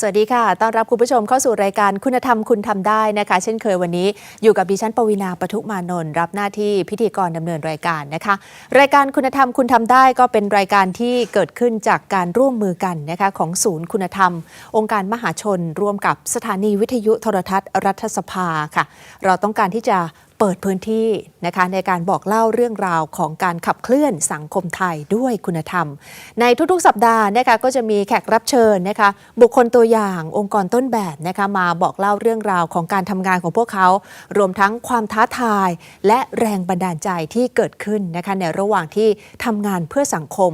สวัสดีค่ะ ต้อนรับคุณผู้ชมเข้าสู่รายการคุณธรรมคุณทำได้นะคะ เช่นเคยวันนี้อยู่กับดิฉันปวีนาปทุมานนท์รับหน้าที่พิธีกรดำเนินรายการนะคะ รายการคุณธรรมคุณทำได้ก็เป็นรายการที่เกิดขึ้นจากการร่วมมือกันนะคะของศูนย์คุณธรรม องค์การมหาชน ร่วมกับสถานีวิทยุโทรทัศน์ รัฐสภาค่ะ เราต้องการที่จะ เปิดพื้นที่นะคะในการบอกเล่าเรื่องราวของการขับเคลื่อนสังคมไทยด้วยคุณธรรม ในทุกๆ สัปดาห์นะคะก็จะมีแขกรับเชิญนะคะบุคคลตัวอย่างองค์กรต้นแบบนะคะมาบอกเล่าเรื่องราวของการทำงานของพวกเขา รวมทั้งความท้าทาย และแรงบันดาลใจที่เกิดขึ้นนะคะในระหว่างที่ทำงานเพื่อสังคม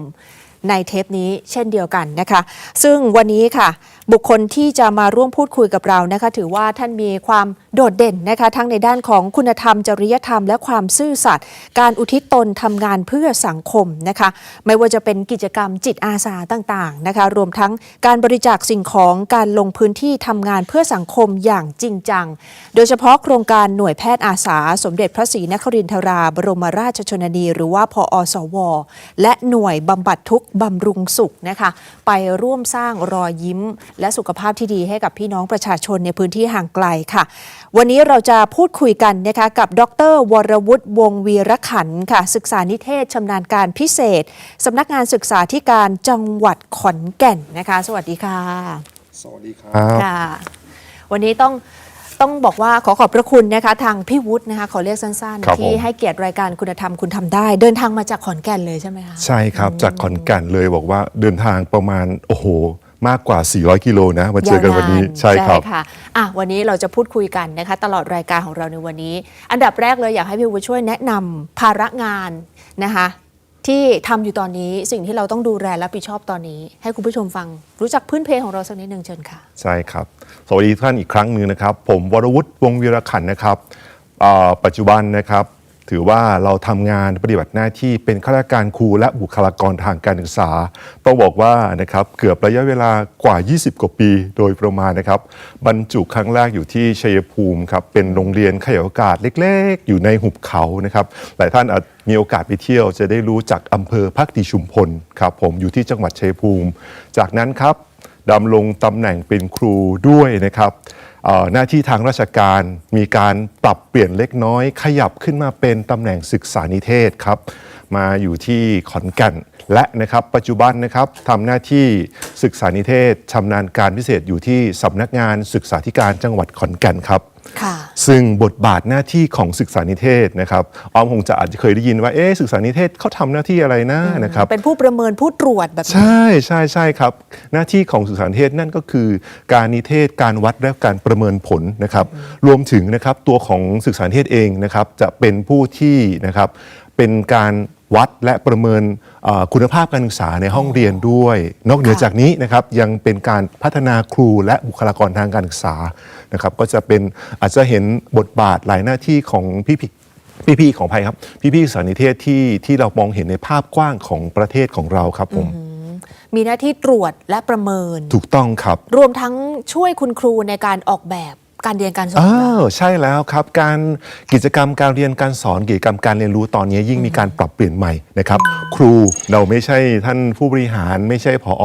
ในเทปนี้เช่นเดียวกันนะคะ ซึ่งวันนี้ค่ะ บุคคลที่จะมาร่วมพูดคุยกับเรานะคะ ถือว่าท่านมีความโดดเด่นนะคะ ทั้งในด้านของคุณธรรม จริยธรรม และความซื่อสัตย์การอุทิศตนทำงานเพื่อสังคมนะคะ ไม่ว่าจะเป็นกิจกรรมจิตอาสาต่างๆนะคะ รวมทั้งการบริจาคสิ่งของการลงพื้นที่ทำงานเพื่อสังคมอย่างจริงจัง โดยเฉพาะโครงการหน่วยแพทย์อาสา สมเด็จพระศรีนครินทราบรมราชชนนี หรือว่าพออสว และหน่วยบำบัดทุกข์บำรุงสุขนะคะ ไปร่วมสร้างรอยยิ้ม และสุขภาพที่ดีให้กับพี่น้องประชาชนในพื้นที่ห่างไกลค่ะ วันนี้เราจะพูดคุยกันนะคะกับดร วรวุฒิวงศ์วีรขันธ์ค่ะ ศึกษานิเทศชำนาญการพิเศษสำนักงานศึกษาธิการจังหวัดขอนแก่นนะคะ สวัสดีค่ะ สวัสดีครับค่ะ วันนี้ต้อง ต้องบอกว่าขอขอบพระคุณนะคะ ทางพี่วุฒินะคะขอเรียกสั้นครับๆ ที่ผม ให้เกียรติรายการคุณธรรมคุณทำได้ เดินทางมาจากขอนแก่นเลยใช่ไหมคะ ใช่ครับ จากขอนแก่นเลยบอกว่าเดินทางประมาณโอ้โห มากกว่า 400 กิโลนะมาเจอกันวันนี้ยาาใช่ครับ ค่ะอะ วันนี้เราจะพูดคุยกันนะคะ ตลอดรายการของเราในวันนี้ อันดับแรกเลยอยากให้พี่วุฒิช่วยแนะนำภาระงานนะคะ ที่ทำอยู่ตอนนี้สิ่งที่เราต้องดูแลรับผิดชอบตอนนี้ ให้คุณผู้ชมฟังรู้จักพื้นเพของเราสักนิดหนึ่งเชิญค่ะ ใช่ครับ สวัสดีท่านอีกครั้งหนึ่งนะครับ ผมวรวุฒิวงวีรขันนะครับปัจจุบันนะครับ ถือว่าเราทำงานปฏิบัติหน้าที่เป็นข้าราชการครูและบุคลากรทางการศึกษา ต้องบอกว่านะครับเกือบระยะเวลากว่า 20 กว่าปีโดยประมาณนะครับ บรรจุครั้งแรกอยู่ที่ชัยภูมิครับเป็นโรงเรียนขยายโอกาสเล็ก ๆ อยู่ในหุบเขานะครับหลายท่านอาจมีโอกาสไปเที่ยวจะได้รู้จักอำเภอพักดีชุมพลครับผมอยู่ที่จังหวัดชัยภูมิ จากนั้นครับ ดำรงตำแหน่งเป็นครูด้วยนะครับหน้าที่ทางราชการมีการปรับเปลี่ยนเล็กน้อย ขยับขึ้นมาเป็นตำแหน่งศึกษานิเทศครับ มาอยู่ที่ขอนแก่น และนะครับปัจจุบันนะครับทำหน้าที่ศึกษานิเทศชำนาญการพิเศษอยู่ที่สำนักงานศึกษาธิการจังหวัดขอนแก่นครับค่ะซึ่งบทบาทหน้าที่ของศึกษานิเทศนะครับออมคงจะอาจจะเคยได้ยินว่าเอ๊ะศึกษานิเทศเขาทำหน้าที่อะไรนะนะครับเป็นผู้ประเมินผู้ตรวจแบบนี้ใช่ใช่ใช่ครับ หน้าที่ของสื่อสารนิเทศนั่นก็คือ การนิเทศการวัดและการประเมินผลนะครับรวมถึงนะครับตัวของสื่อสารนิเทศเองนะครับจะเป็นผู้ที่นะครับเป็นการ วัดและประเมินเอ่อคุณภาพการศึกษาในห้องเรียนด้วย นอกเหนือค่ะจากนี้นะครับยังเป็นการพัฒนาครูและบุคลากรทางการศึกษานะครับก็จะเป็นอาจจะเห็นบทบาทหลายหน้าที่ของพี่พี่พี่ๆของภัยครับ พี่ๆสารนิเทศที่ที่เรามองเห็นในภาพกว้างของประเทศของเราครับผมมีหน้าที่ตรวจและประเมิน ถูกต้องครับ รวมทั้งช่วยคุณครูในการออกแบบ การเรียนการสอนอ้าวใช่แล้วครับการกิจกรรมการเรียนการสอนกิจกรรมการเรียนรู้ตอนนี้ยิ่งมีการปรับเปลี่ยนใหม่นะครับ ครูเราไม่ใช่ท่านผู้บริหารไม่ใช่ผอ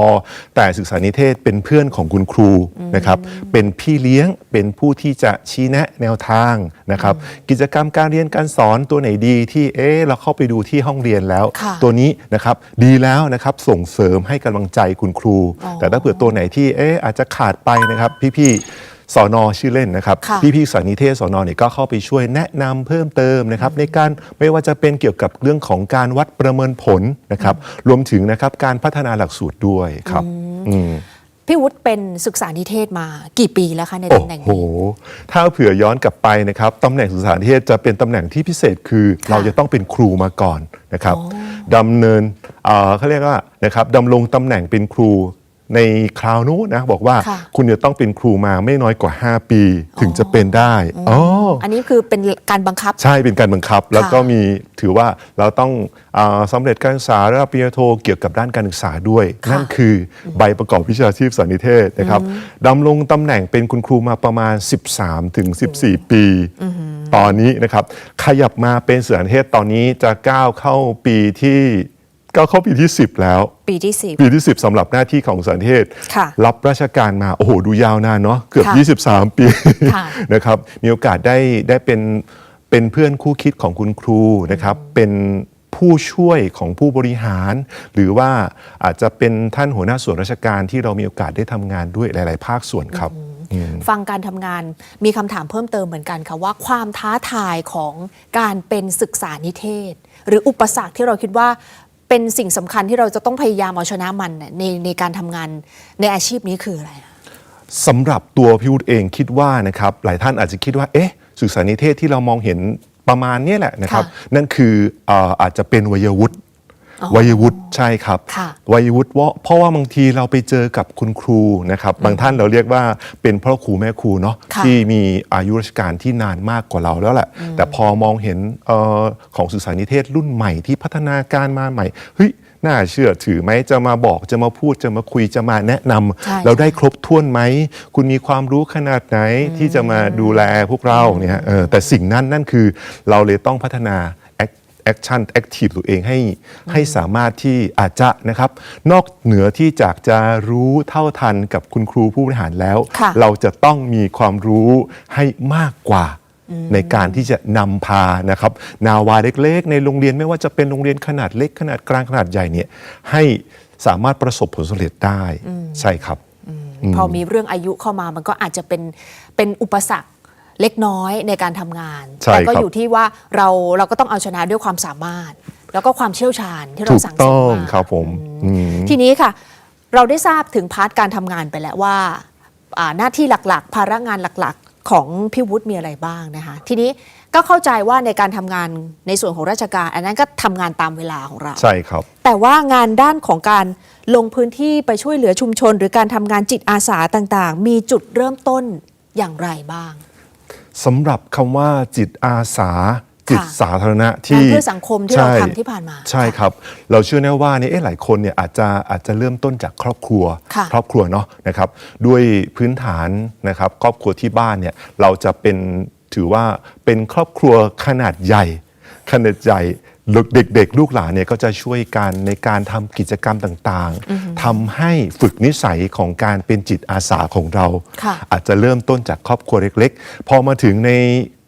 แต่ศึกษานิเทศเป็นเพื่อนของคุณครูนะครับเป็นพี่เลี้ยงเป็นผู้ที่จะชี้แนะแนวทางนะครับ กิจกรรมการเรียนการสอนตัวไหนดีที่เอ๊ะเราเข้าไปดูที่ห้องเรียนแล้วค่ะตัวนี้นะครับดีแล้วนะครับส่งเสริมให้กำลังใจคุณครูอ๋อแต่ถ้าเผื่อตัวไหนที่เอ๊ะอาจจะขาดไปนะครับพี่ๆ สอนอชื่อเล่นนะครับค่ะพี่ๆสานิเทศสอนอเนี่ยก็เข้าไปช่วยแนะนำเพิ่มเติมนะครับในการไม่ว่าจะเป็นเกี่ยวกับเรื่องของการวัดประเมินผลนะครับ รวมถึงนะครับการพัฒนาหลักสูตรด้วยครับอืมพี่วุฒิเป็นศึกษานิเทศมากี่ปีแล้วคะในโอ้ตำแหน่งโหนี้ถ้าเผื่อย้อนกลับไปนะครับตำแหน่งศึกษานิเทศจะเป็นตำแหน่งที่พิเศษคือค่ะเราจะต้องเป็นครูมาก่อนนะครับอ๋อดำเนินเอ่อเขาเรียกว่านะครับดำรงตำแหน่งเป็นครู ในคราวนู้นนะบอกว่าค่ะ คุณจะต้องเป็นครูมาไม่น้อยกว่า 5 ปีถึงจะเป็นได้อ๋ออันนี้คือเป็นการบังคับ ใช่เป็นการบังคับแล้วก็มีถือว่าเราต้องอาสำเร็จการศึกษาระดับปริญญาโทเกี่ยวกับด้านการศึกษาด้วย ค่ะนั่นคือใบประกอบวิชาชีพสานิเทศนะครับดำรงตำแหน่งเป็นคุณครูมาประมาณ 13ถึง14 ปี ตอนนี้นะครับ ขยับมาเป็นสานิเทศตอนนี้จะก้าวเข้าปีที่ ก้าวเข้าปีที่ 10 แล้ว ปีที่สิบปีที่ 10สำหรับหน้าที่ของสันเทศค่ะรับราชการมา โอ้โห ดูยาวนานเนาะเกือบค่ะ23 ปีค่ะนะครับมีโอกาสได้ได้เป็นเป็นเพื่อนคู่คิดของคุณครูนะครับเป็นผู้ช่วยของผู้บริหาร หรือว่าอาจจะเป็นท่านหัวหน้าส่วนราชการที่เรามีโอกาสได้ทำงานด้วยหลาย ๆ ภาคส่วนครับอืมฟังการทำงานมีคำถามเพิ่มเติมเหมือนกันค่ะว่าความท้าทายของการเป็นศึกษานิเทศ หรืออุปสรรคที่เราคิดว่า เป็นสิ่งสำคัญที่เราจะต้องพยายามเอาชนะมันน่ะในในการทำงานในอาชีพนี้คืออะไรอะสำหรับตัวพี่วุฒิเองคิดว่านะครับหลายท่านอาจจะคิดว่าเอ๊ะศึกษานิเทศที่เรามองเห็นประมาณเนี้ยแหละนะครับค่ะนั่นคือเอ่ออาจจะเป็นวัยวุฒิอ๋อ วัยวุฒิใช่ครับค่ะวัยวุฒิเพราะเพราะว่าบางทีเราไปเจอกับคุณครูนะครับ บางท่านเราเรียกว่าเป็นพ่อครูแม่ครูเนาะค่ะที่มีอายุราชการที่นานมากกว่าเราแล้วแหละ แต่พอมองเห็นเออของศึกษานิเทศรุ่นใหม่ที่พัฒนาการมาใหม่เฮ้ยน่าเชื่อถือไหมจะมาบอกจะมาพูดจะมาคุยจะมาแนะนำใช่เราได้ครบถ้วนไหม คุณมีความรู้ขนาดไหนที่จะมาดูแลพวกเราเนี่ยเออแต่สิ่งนั้นนั่นคือเราเลยต้องพัฒนา แอคชั่นแอคทีฟตัวเองให้ให้สามารถที่อาจจะนะครับ นอกเหนือที่จากจะรู้เท่าทันกับคุณครูผู้บริหารแล้วค่ะเราจะต้องมีความรู้ให้มากกว่าในการที่จะนำพานะครับ นาวาเล็กๆ ในโรงเรียนไม่ว่าจะเป็นโรงเรียนขนาดเล็กขนาดกลางขนาดใหญ่เนี่ยให้สามารถประสบผลสำเร็จได้ใช่ครับพอมีเรื่องอายุเข้ามามันก็อาจจะเป็นเป็นอุปสรรค เล็กน้อยในการทำงาน ใช่แต่ก็ครับ อยู่ที่ว่าเราเราก็ต้องเอาชนะด้วยความสามารถ แล้วก็ความเชี่ยวชาญที่เราถูกสั่งสต้มองมาครับผมอืม ทีนี้ค่ะ เราได้ทราบถึงพาร์ทการทำงานไปแล้วว่าอ่าหน้าที่หลักๆ ภาระงานหลักๆ ของพี่วุฒิมีอะไรบ้างนะคะ ทีนี้ก็เข้าใจว่าในการทำงานในส่วนของราชการ อันนั้นก็ทำงานตามเวลาของเรา ใช่ครับ แต่ว่างานด้านของการลงพื้นที่ไปช่วยเหลือชุมชน หรือการทำงานจิตอาสาต่างๆ มีจุดเริ่มต้นอย่างไรบ้าง สำหรับคำว่าจิตอาสา จิตค่ะสาธารณะที่งานเพื่อสังคมที่เราใช่ทำที่ผ่านมา ใช่ครับ เราเชื่อแน่ว่าเนี่ยเอ๊ะหลายคนเนี่ยอาจจะอาจจะเริ่มต้นจากครอบครัวค่ะครอบครัวเนาะนะครับด้วยพื้นฐานนะครับครอบครัวที่บ้านเนี่ยเราจะเป็นถือว่าเป็นครอบครัวขนาดใหญ่ขนาดใหญ่ เด็กๆ ลูกหลานเนี่ยก็จะช่วยกันในการทำกิจกรรมต่างๆทำให้ฝึกนิสัยของการเป็นจิตอาสาของเรา ค่ะ อาจจะเริ่มต้นจากครอบครัวเล็ก ๆ พอมาถึงใน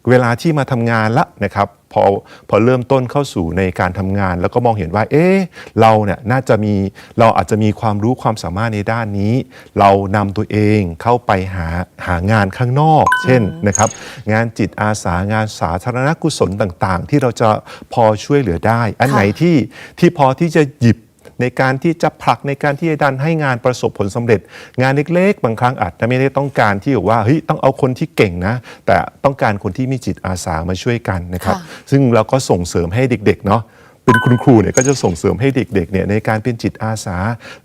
เวลาที่มาทำงานละนะครับพอพอเริ่มต้นเข้าสู่ในการทำงาน แล้วก็มองเห็นว่า เอ๊ะเราเนี่ยน่าจะมีเราอาจจะมีความรู้ความสามารถในด้านนี้ เรานำตัวเองเข้าไปหาหางานข้างนอก เช่นนะครับ งานจิตอาสางานสาธารณกุศลต่าง ๆ ที่เราจะพอช่วยเหลือได้ อันไหนที่ที่พอที่จะหยิบ ในการที่จะผลักในการที่จะดันให้งานประสบผลสำเร็จ งานเล็กๆ บางครั้งอาจจะไม่ได้ต้องการที่แบบว่าเฮ้ยต้องเอาคนที่เก่งนะ แต่ต้องการคนที่มีจิตอาสามาช่วยกันนะครับค่ะซึ่งเราก็ส่งเสริมให้เด็กๆเนาะเป็นคุณครูเนี่ยก็จะส่งเสริมให้เด็กๆเนี่ยในการเป็นจิตอาสา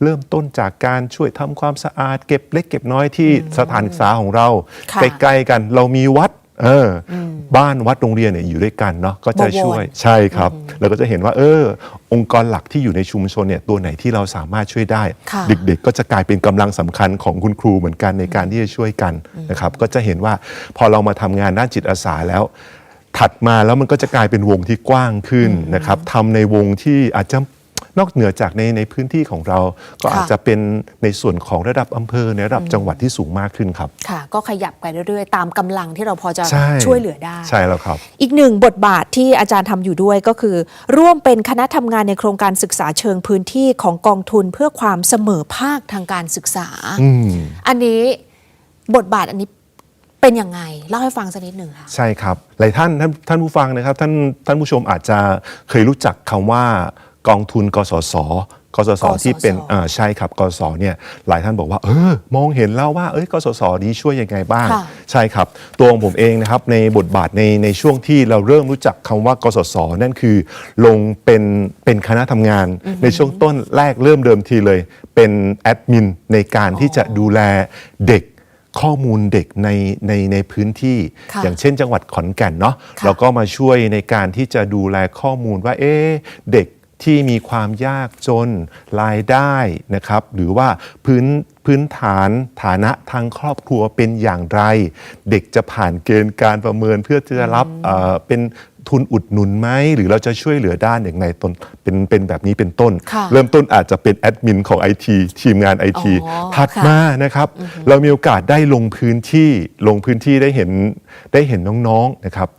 เริ่มต้นจากการช่วยทำความสะอาด เก็บเล็กเก็บน้อยที่สถานศึกษาของเราค่ะใกล้ๆกัน เรามีวัด เอออบ้านวัดโรงเรียนเนี่ยอยู่ด้วยกันเนาะก็จะบวรช่วยใช่ครับเราก็จะเห็นว่า เออ องค์กรหลักที่อยู่ในชุมชนเนี่ยตัวไหนที่เราสามารถช่วยได้ค่ะเด็กๆ ก็จะกลายเป็นกำลังสำคัญของคุณครูเหมือนกันในการที่จะช่วยกันนะครับ ก็จะเห็นว่าพอเรามาทำงานด้านจิตอาสาแล้วถัดมาแล้วมันก็จะกลายเป็นวงที่กว้างขึ้นนะครับทำในวงที่อาจจะ นอกเหนือจากในในพื้นที่ของเรา ก็ค่ะอาจจะเป็นในส่วนของระดับอำเภอในระดับจังหวัดที่สูงมากขึ้นครับ ค่ะ ก็ขยับไปเรื่อยๆ ตามกำลังที่เราพอจะใช่ช่วยเหลือได้ ใช่แล้วครับ อีกหนึ่งบทบาทที่อาจารย์ทำอยู่ด้วยก็คือ ร่วมเป็นคณะทำงานในโครงการศึกษาเชิงพื้นที่ของกองทุนเพื่อความเสมอภาคทางการศึกษาอืมอันนี้บทบาทอันนี้เป็นยังไง เล่าให้ฟังสักนิดหนึ่งค่ะใช่ครับหลายท่านท่านท่านผู้ฟังนะครับท่านท่านผู้ชมอาจจะเคยรู้จักคำว่า กองทุนกสศกสศกสศที่เป็นอ่าใช่ครับกสศเนี่ยหลายท่านบอกว่าเออมองเห็นแล้วว่าเอ้ยกสศนี้ช่วยยังไงบ้าง ค่ะใช่ครับ ตัวของผมเองนะครับในบทบาทในในช่วงที่เราเริ่มรู้จักคำว่ากสศนั่นคือ ลงเป็นเป็นคณะทำงาน ในช่วงต้นแรกเริ่มเดิมทีเลย เป็นแอดมินในการที่จะดูแลเด็ก ข้อมูลเด็กในในในพื้นที่ ค่ะอย่างเช่นจังหวัดขอนแก่นเนาะค่ะ เราก็มาช่วยในการที่จะดูแลข้อมูลว่าเอ๊ะเด็ก ที่มีความยากจนรายได้นะครับ หรือว่าพื้นพื้นฐานฐานะทางครอบครัวเป็นอย่างไร เด็กจะผ่านเกณฑ์การประเมินเพื่อที่จะรับเอ่อเป็นทุนอุดหนุนไหมหรือเราจะช่วยเหลือด้านอย่างไรต้นเป็นเป็นแบบนี้เป็นต้นค่ะเริ่มต้นอาจจะเป็นแอดมินของ IT ทีมงาน IT อ๋อถัดค่ะมานะครับ เรามีโอกาสได้ลงพื้นที่ลงพื้นที่ได้เห็นได้เห็นน้องๆนะครับ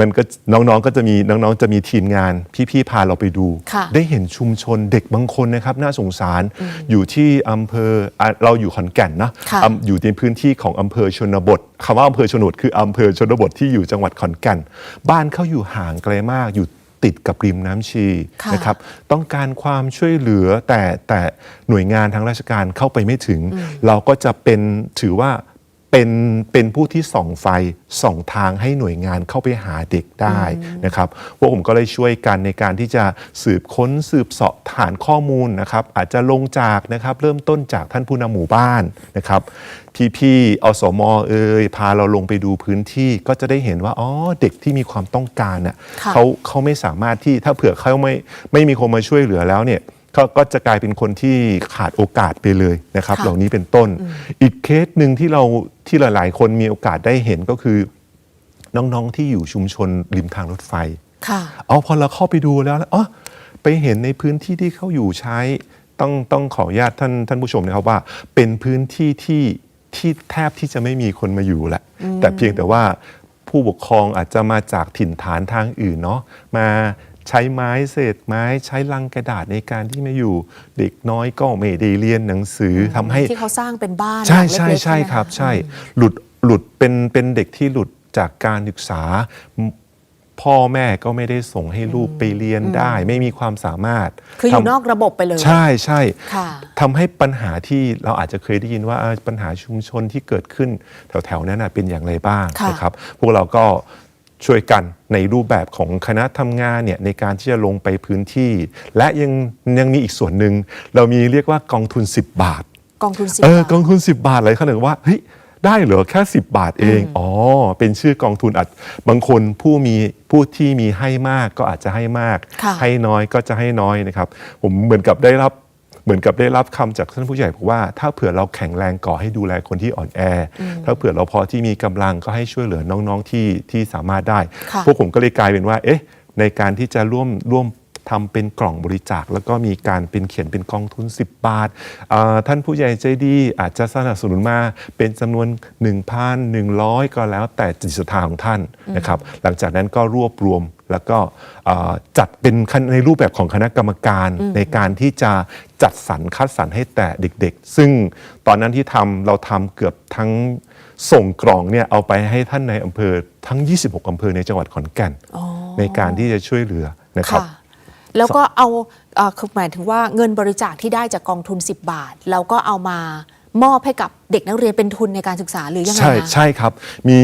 มันก็น้องๆก็จะมีน้องๆจะมีทีมงาน พี่ๆพาเราไปดู ค่ะได้เห็นชุมชนเด็กบางคนนะครับ น่าสงสารอยู่ที่อำเภออะเราอยู่ขอนแก่นนะค่ะ อำอยู่ในพื้นที่ของอำเภอชนบทคำว่าอำเภอชนบทคืออำเภอชนบทที่อยู่จังหวัดขอนแก่น บ้านเขาอยู่ห่างไกลมากอยู่ติดกับริมน้ำชีค่ะ นะครับ ต้องการความช่วยเหลือแต่แต่หน่วยงานทางราชการเข้าไปไม่ถึง เราก็จะเป็นถือว่า เป็นเป็นผู้ที่ส่องไฟส่องทางให้หน่วยงานเข้าไปหาเด็กได้นะครับพวกผมก็เลยช่วยกันในการที่จะสืบค้นสืบเสาะฐานข้อมูลนะครับ อาจจะลงจากนะครับเริ่มต้นจากท่านผู้นำหมู่บ้านนะครับพี่ๆอสมเอ่ยพาเราลงไปดูพื้นที่ก็จะได้เห็นว่าอ๋อเด็กที่มีความต้องการน่ะค่ะเขาเขาไม่สามารถที่ถ้าเผื่อเขาไม่ไม่มีคนมาช่วยเหลือแล้วเนี่ย เขาก็จะกลายเป็นคนที่ขาดโอกาสไปเลยนะครับ ค่ะ เหล่านี้เป็นต้น อีกเคสหนึ่งที่เราที่หลาย ๆ คนมีโอกาสได้เห็นก็คือ น้อง ๆ ที่อยู่ชุมชนริมทางรถไฟ ค่ะ เอาพอเราเข้าไปดูแล้วแล้วอ๋อไปเห็นในพื้นที่ที่เขาอยู่ใช้ ต้องต้องขออนุญาตท่านท่านผู้ชมนะครับว่า เป็นพื้นที่ที่ที่แทบที่จะไม่มีคนมาอยู่แหละแต่เพียงแต่ว่าผู้ปกครองอาจจะมาจากถิ่นฐานทางอื่นเนาะมา ใช้ไม้เศษไม้ใช้ลังกระดาษในการที่มาอยู่ เด็กน้อยก็ไม่ได้เรียนหนังสือทำให้ที่เขาสร้างเป็นบ้านใช่หลังใช่เล็กๆใช่ไหมะครับ ใช่หลุดหลุดเป็นเป็นเด็กที่หลุดจากการศึกษา พ่อแม่ก็ไม่ได้ส่งให้ลูกไปเรียนได้ ไม่มีความสามารถ คืออยู่ทำนอกระบบไปเลย ใช่ใช่ค่ะทำให้ปัญหาที่เราอาจจะเคยได้ยินว่าเอ่อปัญหาชุมชนที่เกิดขึ้น แถวๆนั้นนะเป็นอย่างไรบ้างค่ะนะครับ พวกเราก็ ช่วยกันในรูปแบบของคณะทำงานเนี่ยในการที่จะลงไปพื้นที่ และยังยังมีอีกส่วนหนึ่งเรามีเรียกว่ากองทุน 10 บาท กองทุนสิบเออบาทกองทุน 10 บาทเลยเขาเลยว่าเฮ้ยได้เหรอแค่ 10 บาทเองอ๋อเป็นชื่อกองทุนอาจบางคนผู้มีผู้ที่มีให้มากก็อาจจะให้มาก ค่ะ ให้น้อยก็จะให้น้อยนะครับ ผมเหมือนกับได้รับ เหมือนกับได้รับคำจากท่านผู้ใหญ่บอกว่า ถ้าเผื่อเราแข็งแรงก่อให้ดูแลคนที่อ่อนแอ ถ้าเผื่อเราพอที่มีกำลังก็ให้ช่วยเหลือน้องๆที่ที่สามารถได้ พวกผมก็เลยกลายเป็นว่า เอ๊ะ ในการที่จะร่วมร่วม ทำเป็นกล่องบริจาค แล้วก็มีการเป็นเขียนเป็นกองทุน 10 บาทอ่าท่านผู้ใหญ่ใจดีอาจจะสนับสนุนมาเป็นจำนวน 1,100 ก็แล้วแต่จิตศรัทธาของท่านนะครับ หลังจากนั้นก็รวบรวมแล้วก็อ่าจัดเป็นคณะในรูปแบบของคณะกรรมการในการที่จะจัดสรรคัดสรรให้แต่เด็กๆ ซึ่งตอนนั้นที่ทำเราทำเกือบทั้งส่งกล่องเนี่ยเอาไปให้ท่านในอำเภอทั้ง 26 อำเภอในจังหวัดขอนแก่นอ๋อในการที่จะช่วยเหลือนะครับค่ะ แล้วก็เอาเอ่อคือหมายถึงว่าเงินบริจาคที่ได้จากกองทุน 10 บาท แล้วก็เอามามอบให้กับเด็กนักเรียนเป็นทุนในการศึกษาหรือยังไงใช่คะ ใช่ครับ มี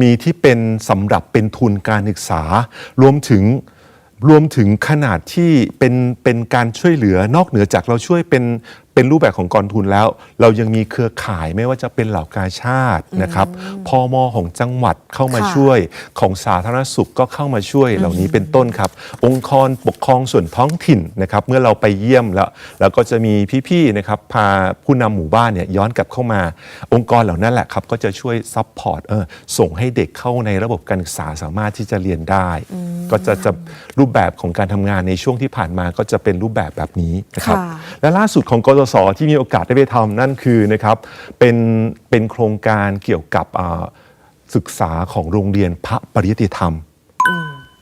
มีที่เป็นสำหรับเป็นทุนการศึกษา รวมถึงรวมถึงขนาดที่เป็นเป็นการช่วยเหลือนอกเหนือจากเราช่วยเป็น เป็นรูปแบบของกองทุนแล้ว เรายังมีเครือข่ายไม่ว่าจะเป็นเหล่ากาชาตินะครับพอมของจังหวัดเข้ามาค่ะช่วย ของสาธารณสุขก็เข้ามาช่วยเหล่านี้เป็นต้นครับ องค์กรปกครองส่วนท้องถิ่นนะครับเมื่อเราไปเยี่ยมแล้วแล้วก็จะมีพี่ๆนะครับพาผู้นำหมู่บ้านเนี่ยย้อนกลับเข้ามา องค์กรเหล่านั้นแหละครับก็จะช่วยซัพพอร์ตเออส่งให้เด็กเข้าในระบบการศึกษาสามารถที่จะเรียนได้ ก็จะจะรูปแบบของการทำงานในช่วงที่ผ่านมาก็จะเป็นรูปแบบแบบนี้นะครับค่ะและล่าสุดของกสศที่มีโอกาสได้ไปทำนั่นคือนะครับเป็นเป็นโครงการเกี่ยวกับอ่าศึกษาของโรงเรียนพระปริยติธรรม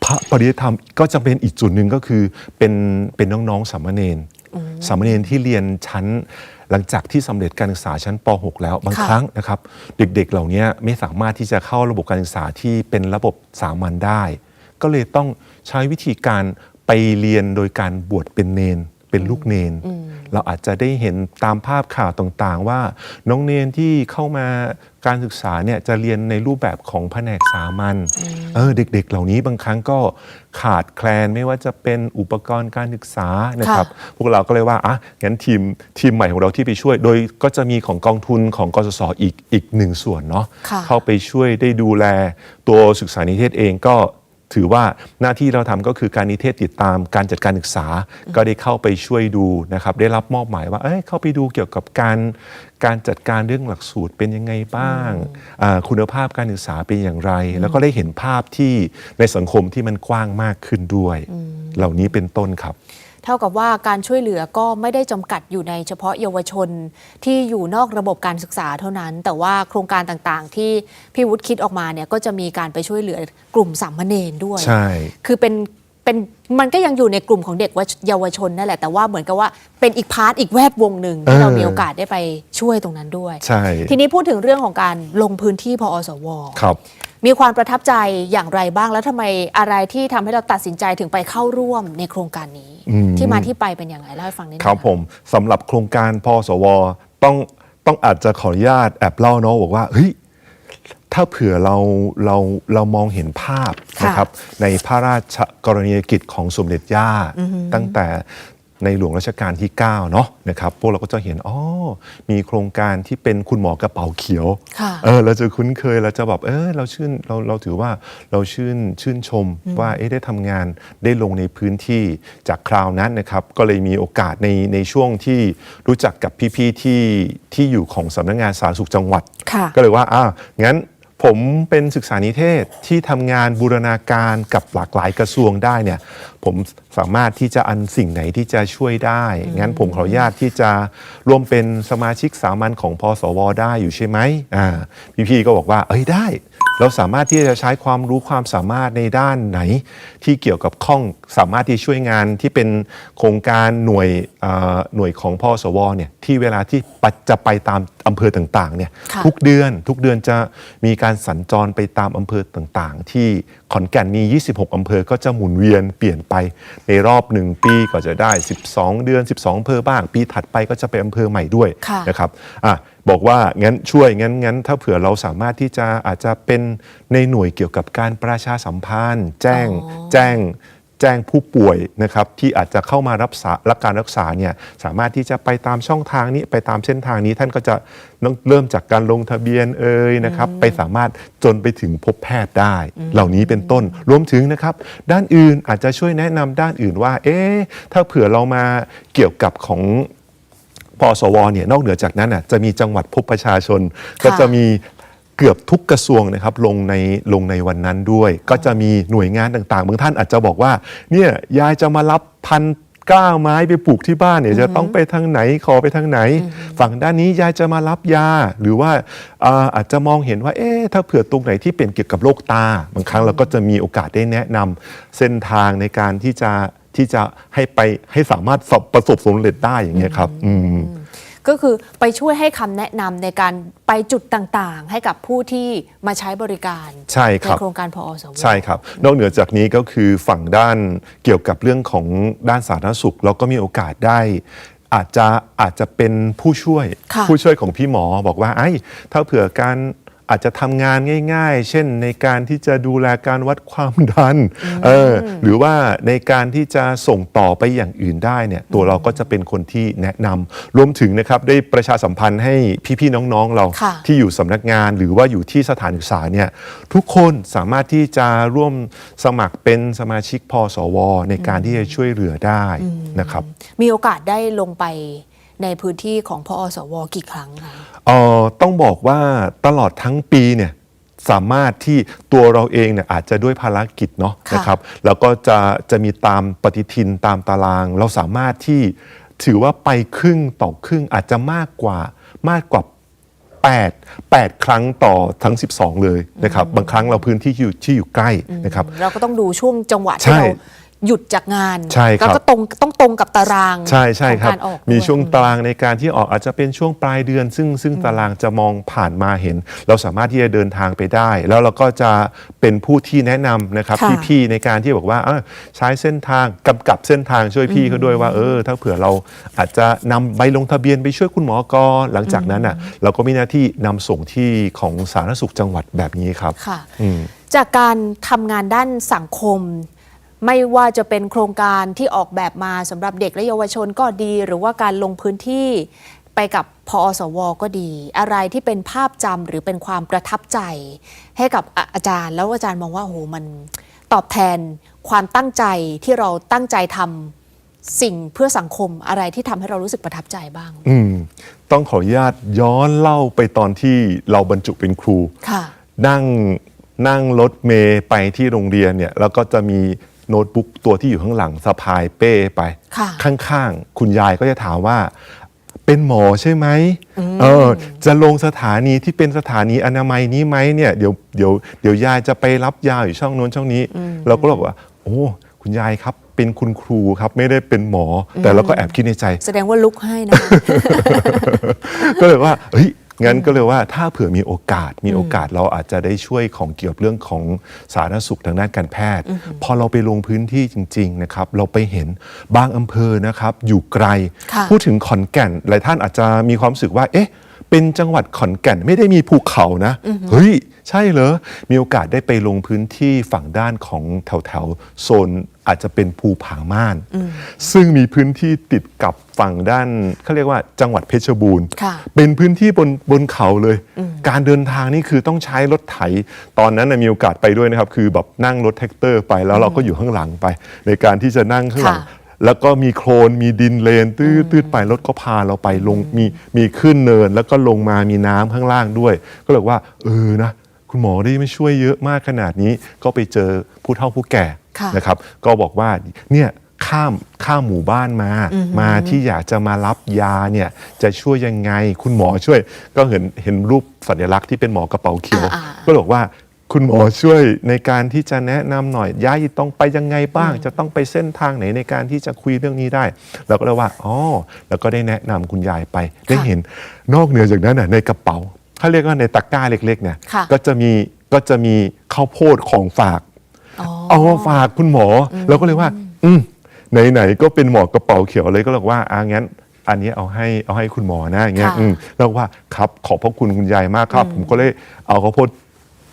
พระปริยธรรมก็จะเป็นอีกจุดหนึ่งก็คือเป็นเป็นน้องๆสามเณรสามเณรที่เรียนชั้นหลังจากที่สำเร็จการศึกษาชั้นป .6 แล้วบางค่ะครั้งนะครับ เด็กๆ เหล่านี้ไม่สามารถที่จะเข้าระบบการศึกษาที่เป็นระบบสามัญได้ ก็เลยต้องใช้วิธีการไปเรียนโดยการบวชเป็นเนนเป็นลูกเนน เราอาจจะได้เห็นตามภาพข่าวต่างๆ ว่าน้องเนนที่เข้ามาการศึกษาเนี่ยจะเรียนในรูปแบบของแผนกสามัญเออเด็กๆ เหล่านี้บางครั้งก็ขาดแคลนไม่ว่าจะเป็นอุปกรณ์การศึกษานะครับ พวกเราก็เลยว่าอะงั้นทีมทีมใหม่ของเราที่ไปช่วย โดยก็จะมีของกองทุนของกสศอีกอีกหนึ่งส่วนเนาะค่ะเข้าไปช่วยได้ดูแลตัวศึกษานิเทศเองก็ ถือว่าหน้าที่เราทำก็คือการนิเทศติดตามการจัดการศึกษา ก็ได้เข้าไปช่วยดูนะครับ ได้รับมอบหมายว่าเอ้ยเข้าไปดูเกี่ยวกับการการจัดการเรื่องหลักสูตรเป็นยังไงบ้างอ่าคุณภาพการศึกษาเป็นอย่างไร แล้วก็ได้เห็นภาพที่ในสังคมที่มันกว้างมากขึ้นด้วย เหล่านี้เป็นต้นครับ เท่ากับว่าการช่วยเหลือก็ไม่ได้จำกัดอยู่ในเฉพาะเยาวชนที่อยู่นอกระบบการศึกษาเท่านั้น แต่ว่าโครงการต่างๆ ที่พี่วุฒิคิดออกมาเนี่ยก็จะมีการไปช่วยเหลือกลุ่มสามเณรด้วย ใช่ คือเป็นเป็นมันก็ยังอยู่ในกลุ่มของเด็กวเยาวชนนั่นแหละ แต่ว่าเหมือนกับว่าเป็นอีกพาร์ทอีกแวดวงหนึ่งที่เออเรามีโอกาสได้ไปช่วยตรงนั้นด้วย ใช่ ทีนี้พูดถึงเรื่องของการลงพื้นที่พอสวครับ มีความประทับใจอย่างไรบ้างแล้วทำไมอะไรที่ทำให้เราตัดสินใจถึงไปเข้าร่วมในโครงการนี้ อืม ที่มาที่ไปเป็นอย่างไรเล่าให้ฟังนิดนึงครับผมสำหรับโครงการพสว ต้องต้องอาจจะขออนุญาตแอบเล่าเนาะบอกว่าเฮ้ยถ้าเผื่อเราเราเรามองเห็นภาพค่ะนะครับในพระราชกรณียกิจของสมเด็จย่าตั้งแต่ ในหลวงรัชกาลที่9เนาะนะครับพวกเราก็จะเห็นอ๋อมีโครงการที่เป็นคุณหมอกระเป๋าเขียวค่ะเออเราจะคุ้นเคยเราจะแบบเออเราชื่นเราเราถือว่าเราชื่นชื่นชมว่าเอ๊ะได้ทำงานได้ลงในพื้นที่จากคราวนั้นนะครับก็เลยมีโอกาสในในช่วงที่รู้จักกับพี่ๆที่ที่อยู่ของสำนักงานสาธารณสุขจังหวัดค่ะก็เลยว่าอ้าวงั้น ผมเป็นศึกษานิเทศที่ทำงานบูรณาการกับหลากหลายกระทรวงได้เนี่ยผมสามารถที่จะอันสิ่งไหนที่จะช่วยได้ งั้นผมขออนุญาตที่จะร่วมเป็นสมาชิกสามัญของพสวได้อยู่ใช่ไหมอ่าพี่ๆก็บอกว่า เอ้ยได้ เราสามารถที่จะใช้ความรู้ความสามารถในด้านไหน ที่เกี่ยวกับข้องสามารถที่ช่วยงานที่เป็นโครงการหน่วยเอ่อหน่วยของพสวเนี่ยที่เวลาที่ปะจะไปตามอำเภอต่างๆเนี่ยค่ะทุกเดือนทุกเดือนจะมีการสัญจรไปตามอำเภอต่างๆ ที่ขอนแก่นมี 26 อำเภอก็จะหมุนเวียนเปลี่ยนไปในรอบหนึ่งปีก็จะได้ 12 เดือน 12อำเภอบ้าง ปีถัดไปก็จะเป็นอำเภอใหม่ด้วยค่ะนะครับอะ บอกว่างั้นช่วยงั้นงั้นถ้าเผื่อเราสามารถที่จะอาจจะเป็นในหน่วยเกี่ยวกับการประชาสัมพันธ์ แจ้งอ๋อแจ้งแจ้งผู้ป่วยนะครับที่อาจจะเข้ามารับษารับการรักษาเนี่ยสามารถที่จะไปตามช่องทางนี้ไปตามเส้นทางนี้ท่านก็จะต้องเริ่มจากการลงทะเบียนเอ่ยนะครับไปสามารถจนไปถึงพบแพทย์ได้ เหล่านี้เป็นต้นรวมถึงนะครับ ด้านอื่นอาจจะช่วยแนะนำด้านอื่นว่า เอ๊ะถ้าเผื่อเรามาเกี่ยวกับของ พสวเนี่ยนอกเหนือจากนั้นน่ะจะมีจังหวัดพบประชาชน ก็จะมีเกือบทุกกระทรวงนะครับลงในลงในวันนั้นด้วย ก็จะมีหน่วยงานต่างๆบางท่านอาจจะบอกว่าเนี่ยยายจะมารับพันกล้าไม้ไปปลูกที่บ้านเนี่ยจะต้องไปทางไหนขอไปทางไหน ฝั่งด้านนี้ยายจะมารับยา หรือว่าอ่าอาจจะมองเห็นว่าเอ๊ะถ้าเผื่อตรงไหนที่เป็นเกี่ยวกับโรคตา บางครั้งเราก็จะมีโอกาสได้แนะนำเส้นทางในการที่จะ ที่จะให้ไปให้สามารถสอบประสบสำเร็จได้อย่างเงี้ยครับอืม ก็คือไปช่วยให้คำแนะนำในการไปจุดต่างๆ ให้กับผู้ที่มาใช้บริการใช่ครับ โครงการพอสวใช่ครับ นอกเหนือจากนี้ก็คือฝั่งด้านเกี่ยวกับเรื่องของด้านสาธารณสุข เราก็มีโอกาสได้ อาจจะอาจจะเป็นผู้ช่วย ค่ะ ผู้ช่วยของพี่หมอบอกว่าไอ้ยถ้าเผื่อการ อาจจะทำงานง่าย ๆ เช่นในการที่จะดูแลการวัดความดันเออหรือว่าในการที่จะส่งต่อไปอย่างอื่นได้เนี่ยตัวเราก็จะเป็นคนที่แนะนำรวมถึงนะครับได้ประชาสัมพันธ์ให้พี่ๆน้องๆเราค่ะที่อยู่สำนักงาน หรือว่าอยู่ที่สถานศึกษาเนี่ยทุกคนสามารถที่จะร่วมสมัครเป็นสมาชิกพสว ในการที่จะช่วยเหลือได้นะครับ มีโอกาสได้ลงไป ในพื้นที่ของพอสวกี่ครั้งคะเอ่อต้องบอกว่าตลอดทั้งปีเนี่ยสามารถที่ตัวเราเองเนี่ยอาจจะด้วยภารกิจเนาะค่ะนะครับแล้วก็จะจะมีตามปฏิทินตามตาราง เราสามารถที่ถือว่าไปครึ่งต่อครึ่งอาจจะมากกว่ามากกว่า 8 8 ครั้งต่อทั้ง 12 เลยนะครับบางครั้งเราพื้นที่อยู่ที่อยู่ใกล้นะครับ เราก็ต้องดูช่วงจังหวะใช่ที่เรา หยุดจากงานใช่ครับ แล้วก็ตรงต้องตรงกับตารางใช่ใช่ของครับการออกมีด้วยช่วงตารางในการที่ออกอาจจะเป็นช่วงปลายเดือน ซึ่งซึ่งตารางจะมองผ่านมาเห็น เราสามารถที่จะเดินทางไปได้ แล้วเราก็จะเป็นผู้ที่แนะนำนะครับค่ะ พี่ๆในการที่บอกว่าเอ้อใช้เส้นทางกำกับเส้นทางช่วยพี่เขาด้วยว่าเออ ถ้าเผื่อเราอาจจะนำใบลงทะเบียนไปช่วยคุณหมอกอนหลังจากนั้นอะเราก็มีหน้าที่นำส่งที่ของสาธารณสุขจังหวัดแบบนี้ครับ ค่ะ อืม จากการทำงานด้านสังคม ไม่ว่าจะเป็นโครงการที่ออกแบบมาสำหรับเด็กและเยาวชนก็ดี หรือว่าการลงพื้นที่ไปกับพอสวก็ดี อะไรที่เป็นภาพจำหรือเป็นความประทับใจ ให้กับอาอาจารย์ แล้วอาจารย์มองว่าโอ้โหมันตอบแทนความตั้งใจที่เราตั้งใจทำสิ่งเพื่อสังคมอะไรที่ทำให้เรารู้สึกประทับใจบ้าง อืมต้องขออนุญาตย้อนเล่าไปตอนที่เราบรรจุเป็นครู ค่ะ นั่งนั่งรถเมย์ไปที่โรงเรียนเนี่ยแล้วก็จะมี โน้ตบุ๊กตัวที่อยู่ข้างหลังสะพายเป้ไป ค่ะข้างๆ คุณยายก็จะถามว่า เป็นหมอใช่ไหมเออ จะลงสถานีที่เป็นสถานีอนามัยนี้ไหมเนี่ยเดี๋ยวเดี๋ยวเดี๋ยวยายจะไปรับยาอยู่ช่องโน้นช่องนี้ เราก็บอกว่า โอ้ คุณยายครับ เป็นคุณครูครับ ไม่ได้เป็นหมอ แต่เราก็แอบคิดในใจ แสดงว่าลุกให้นะคะก็เลยว่าเฮ้ย งั้นก็เลยว่าถ้าเผื่อมีโอกาสมีโอกาสเราอาจจะได้ช่วยของเกี่ยวกับเรื่องของสาธารณสุขทางด้านการแพทย์ พอเราไปลงพื้นที่จริง ๆ นะครับ เราไปเห็นบางอำเภอนะครับ อยู่ไกลค่ะพูดถึงขอนแก่นหลายท่านอาจจะมีความรู้สึกว่าเอ๊ะเป็นจังหวัดขอนแก่นไม่ได้มีภูเขานะ เฮ้ย ใช่เหรอ มีโอกาสได้ไปลงพื้นที่ฝั่งด้านของแถวแถวๆโซน อาจจะเป็นภูผาม่าน ซึ่งมีพื้นที่ติดกับฝั่งด้านเขาเรียกว่าจังหวัดเพชรบูรณ์ค่ะเป็นพื้นที่บนบนเขาเลย การเดินทางนี่คือต้องใช้รถไถ ตอนนั้นนะมีโอกาสไปด้วยนะครับ คือแบบนั่งรถแท็กเตอร์ไปแล้วเราก็อยู่ข้างหลังไป ในการที่จะนั่งข้างหลังค่ะแล้วก็มีโคลนมีดินเลนตื้อตื้อไปรถก็พาเราไปลงมีมีขึ้นเนิน แล้วก็ลงมามีน้ำข้างล่างด้วย ก็เลยว่า เออนะ คุณหมอได้ไม่ช่วยเยอะมากขนาดนี้ ก็ไปเจอผู้เฒ่าผู้แก่ค่ะ นะครับก็บอกว่าเนี่ยข้ามข้ามหมู่บ้านมา มาที่อยากจะมารับยาเนี่ยจะช่วยยังไง คุณหมอช่วย ก็เห็นเห็นรูปสัญลักษณ์ที่เป็นหมอกระเป๋าเขียวอ่าๆก็บอกว่าคุณหมอช่วยในการที่จะแนะนำหน่อยย้ายต้องไปยังไงบ้าง จะต้องไปเส้นทางไหนในการที่จะคุยเรื่องนี้ได้ เราก็เลยว่าอ๋อแล้วก็ได้แนะนำคุณยายไป ได้เห็นนอกเหนือจากนั้นน่ะในกระเป๋าเขาเรียกว่าในตะกร้าเล็กๆเนี่ยค่ะก็จะมีก็จะมีข้าวโพดของฝากอ๋อ เอามาฝากคุณหมออเราก็เลยว่า อืมไหนๆก็เป็นหมอกระเป๋าเขียวเลยก็เลยว่าอ่างั้น อันนี้เอาให้เอาให้คุณหมอนะอย่างเงี้ยค่ะ อืมแล้วก็ว่าครับขอบพระคุณคุณยายมากครับ ผมก็เลยเอาข้าวโพด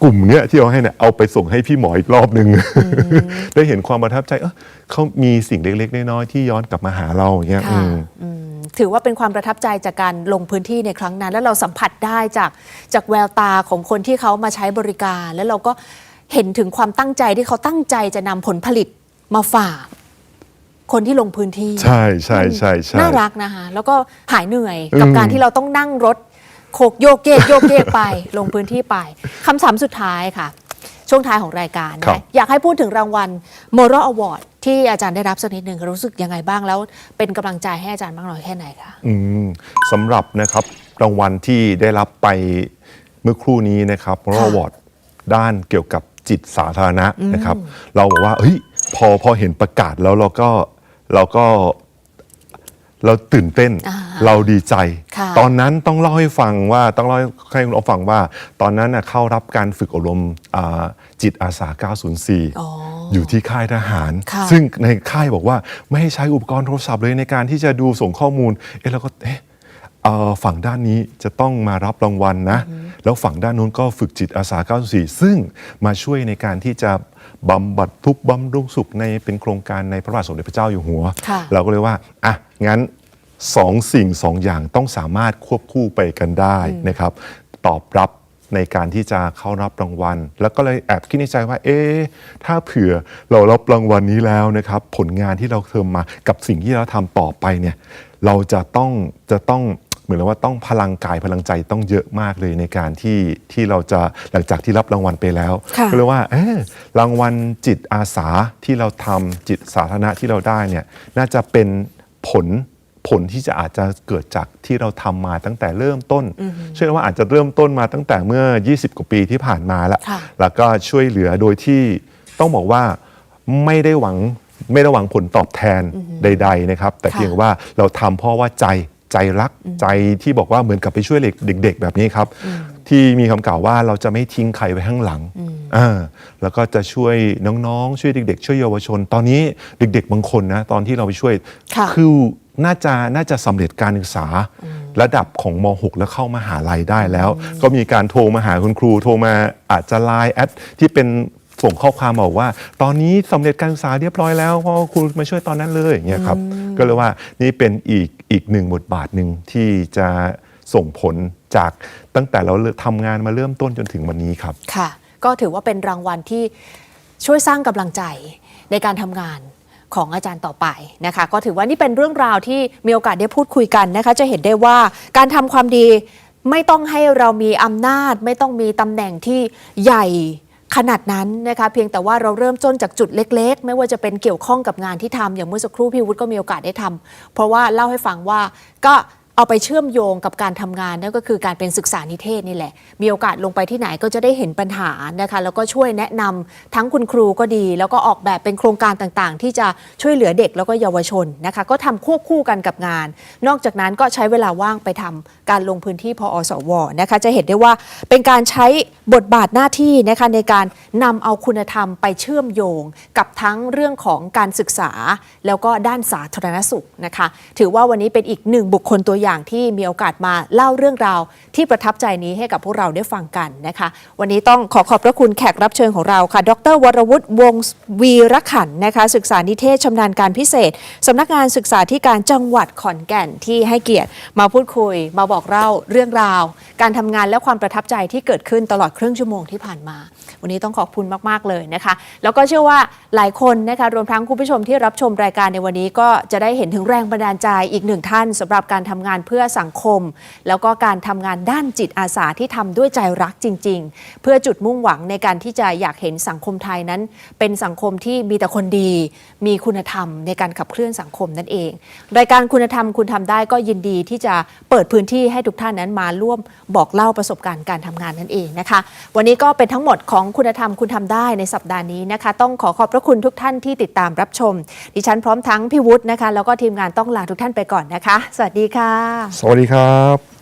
กลุ่มเนี้ยที่เอาให้เนี่ยเอาไปส่งให้พี่หมออีกรอบหนึ่งได้เห็นความประทับใจเออเขามีสิ่งเล็กๆน้อยๆที่ย้อนกลับมาหาเราอย่างเงี้ยค่ะอืมอืมถือว่าเป็นความประทับใจจากการลงพื้นที่ในครั้งนั้น แล้วเราสัมผัสได้จากจากแววตาของคนที่เขามาใช้บริการ แล้วเราก็ เห็นถึงความตั้งใจที่เขาตั้งใจจะนำผลผลิตมาฝากคนที่ลงพื้นที่ใช่ใช่ใช่ใช่น่ารักนะคะ แล้วก็หายเหนื่อยกับอืมการที่เราต้องนั่งรถโขกโยกเยกโยกเยกไป ลงพื้นที่ไปคำถามสุดท้ายค่ะ ช่วงท้ายของรายการครับนะอยากให้พูดถึงรางวัล Moral Award ที่อาจารย์ได้รับสักนิดหนึ่งรู้สึกยังไงบ้างแล้ว เป็นกำลังใจให้อาจารย์มากน้อยแค่ไหนคะอืมสำหรับนะครับรางวัลที่ได้รับไปเมื่อครู่นี้นะครับรอวอร์ดด้านเกี่ยวกับ จิตสาธารณะนะครับ เราบอกว่าเฮ้ยพอพอเห็นประกาศแล้วเราก็เราก็เราตื่นเต้นอ่าเราดีใจค่ะตอนนั้นต้องเล่าให้ฟังว่าต้องเล่าให้คุณผู้ฟังว่า ตอนนั้นน่ะเข้ารับการฝึกอบรมอ่าจิตอาสา 904อ๋ออยู่ที่ค่ายทหารค่ะซึ่งในค่ายบอกว่าไม่ให้ใช้อุปกรณ์โทรศัพท์เลยในการที่จะดูส่งข้อมูล เอ๊ะเราก็เอ๊ะเอ่อฝั่งด้านนี้จะต้องมารับรางวัลนะ แล้วฝั่งด้านนู้นก็ฝึกจิตอาสา 94 ซึ่งมาช่วยในการที่จะบำบัดทุกข์บำรุงสุขในเป็นโครงการในพระบาทสมเด็จพระเจ้าอยู่หัว ค่ะเราก็เลยว่า อะ งั้นสองสิ่งสองอย่างต้องสามารถควบคู่ไปกันได้นะครับ ตอบรับในการที่จะเข้ารับรางวัล แล้วก็เลยแอบคิดในใจว่า เอ๊ะถ้าเผื่อเรารับรางวัลนี้แล้วนะครับ ผลงานที่เราเทำมากับสิ่งที่เราทำต่อไปเนี่ย เราจะต้องจะต้อง เหมือนว่าต้องพลังกายพลังใจต้องเยอะมากเลยในการที่ที่เราจะหลังจากที่รับรางวัลไปแล้ว ค่ะก็เลยว่าเอ๊ะรางวัลจิตอาสาที่เราทำจิตสาธารณะที่เราได้เนี่ยน่าจะเป็นผลผลที่จะอาจจะเกิดจากที่เราทำมาตั้งแต่เริ่มต้น เชื่อว่าอาจจะเริ่มต้นมาตั้งแต่เมื่อ 20 กว่าปีที่ผ่านมาแล้ว ค่ะ แล้วก็ช่วยเหลือโดยที่ต้องบอกว่าไม่ได้หวังไม่ได้หวังผลตอบแทนใด ๆนะครับ แต่ค่ะ เพียงว่าเราทำเพราะว่าใจ ใจรักใจที่บอกว่าเหมือนกับไปช่วยเด็ก ๆ แบบนี้ครับ ที่มีคำกล่าวว่าเราจะไม่ทิ้งใครไว้ข้างหลังอ่าแล้วก็จะช่วยน้องๆ ช่วยเด็ก ๆ ช่วยเยาวชน ตอนนี้เด็ก ๆ บางคนนะตอนที่เราไปช่วยค่ะคือน่าจะน่าจะสำเร็จการศึกษาระดับของม .6 แล้วเข้ามหาลัยได้แล้ว ก็มีการโทรมาหาคุณครูโทรมาอาจจะไลน์แอดที่เป็นส่งข้อความมาบอกว่า ตอนนี้สำเร็จการศึกษาเรียบร้อยแล้วเพราะว่าครูมาช่วยตอนนั้นเลยอย่างเงี้ยครับ ก็เลยว่านี่เป็นอีก อีกหนึ่งบทบาทหนึ่งที่จะส่งผลจากตั้งแต่เราทำงานมาเริ่มต้นจนถึงวันนี้ครับ ค่ะ ก็ถือว่าเป็นรางวัลที่ช่วยสร้างกำลังใจในการทำงานของอาจารย์ต่อไปนะคะ ก็ถือว่านี่เป็นเรื่องราวที่มีโอกาสได้พูดคุยกันนะคะ จะเห็นได้ว่าการทำความดีไม่ต้องให้เรามีอำนาจ ไม่ต้องมีตำแหน่งที่ใหญ่ ขนาดนั้นนะคะเพียงแต่ว่าเราเริ่มต้นจากจุดเล็ก ๆ ไม่ว่าจะเป็นเกี่ยวข้องกับงานที่ทำอย่างเมื่อสักครู่พี่วุฒิก็มีโอกาสได้ทำเพราะว่าเล่าให้ฟังว่าก็ เอาไปเชื่อมโยงกับการทำงานนั่นก็คือการเป็นศึกษานิเทศนี่แหละ มีโอกาสลงไปที่ไหนก็จะได้เห็นปัญหานะคะแล้วก็ช่วยแนะนำทั้งคุณครูก็ดี แล้วก็ออกแบบเป็นโครงการต่างๆ ที่จะช่วยเหลือเด็กแล้วก็เยาวชนนะคะ ก็ทำควบคู่กันกับงาน นอกจากนั้นก็ใช้เวลาว่างไปทำการลงพื้นที่พอสวนะคะจะเห็นได้ว่าเป็นการใช้บทบาทหน้าที่นะคะในการนำเอาคุณธรรมไปเชื่อมโยง กับทั้งเรื่องของการศึกษา แล้วก็ด้านสาธารณสุขนะคะ ถือว่าวันนี้เป็นอีกหนึ่งบุคคลตัวอย่างที่มีโอกาสมาเล่าเรื่องราวที่ประทับใจนี้ให้กับพวกเราได้ฟังกันนะคะ วันนี้ต้องขอขอบพระคุณแขกรับเชิญของเราค่ะ ดร วรวุฒิวงศ์วีรขันนะคะ ศึกษานิเทศชำนาญการพิเศษสำนักงานศึกษาธิการจังหวัดขอนแก่นที่ให้เกียรติ มาพูดคุย มาบอกเล่าเรื่องราว การทำงานและความประทับใจที่เกิดขึ้นตลอดครึ่งชั่วโมงที่ผ่านมา วันนี้ต้องขอบคุณมาก ๆ เลยนะคะ แล้วก็เชื่อว่าหลายคนนะคะรวมทั้งคุณผู้ชมที่รับชมรายการในวันนี้ก็จะได้เห็นถึงแรงบันดาลใจอีกหนึ่งท่านสำหรับการทำงานานเพื่อสังคม แล้วก็การทำงานด้านจิตอาสาที่ทำด้วยใจรักจริง ๆ เพื่อจุดมุ่งหวังในการที่จะอยากเห็นสังคมไทยนั้น เป็นสังคมที่มีแต่คนดี มีคุณธรรมในการขับเคลื่อนสังคมนั่นเอง รายการคุณธรรมคุณทำได้ก็ยินดีที่จะเปิดพื้นที่ให้ทุกท่านนั้นมาร่วมบอกเล่าประสบการณ์การทำงานนั่นเองนะคะ วันนี้ก็เป็นทั้งหมดของคุณธรรมคุณทำได้ในสัปดาห์นี้นะคะ ต้องขอขอบพระคุณทุกท่านที่ติดตามรับชม ดิฉันพร้อมทั้งพี่วุฒินะคะ แล้วก็ทีมงานต้องลาทุกท่านไปก่อนนะคะ สวัสดีค่ะสวัสดีครับ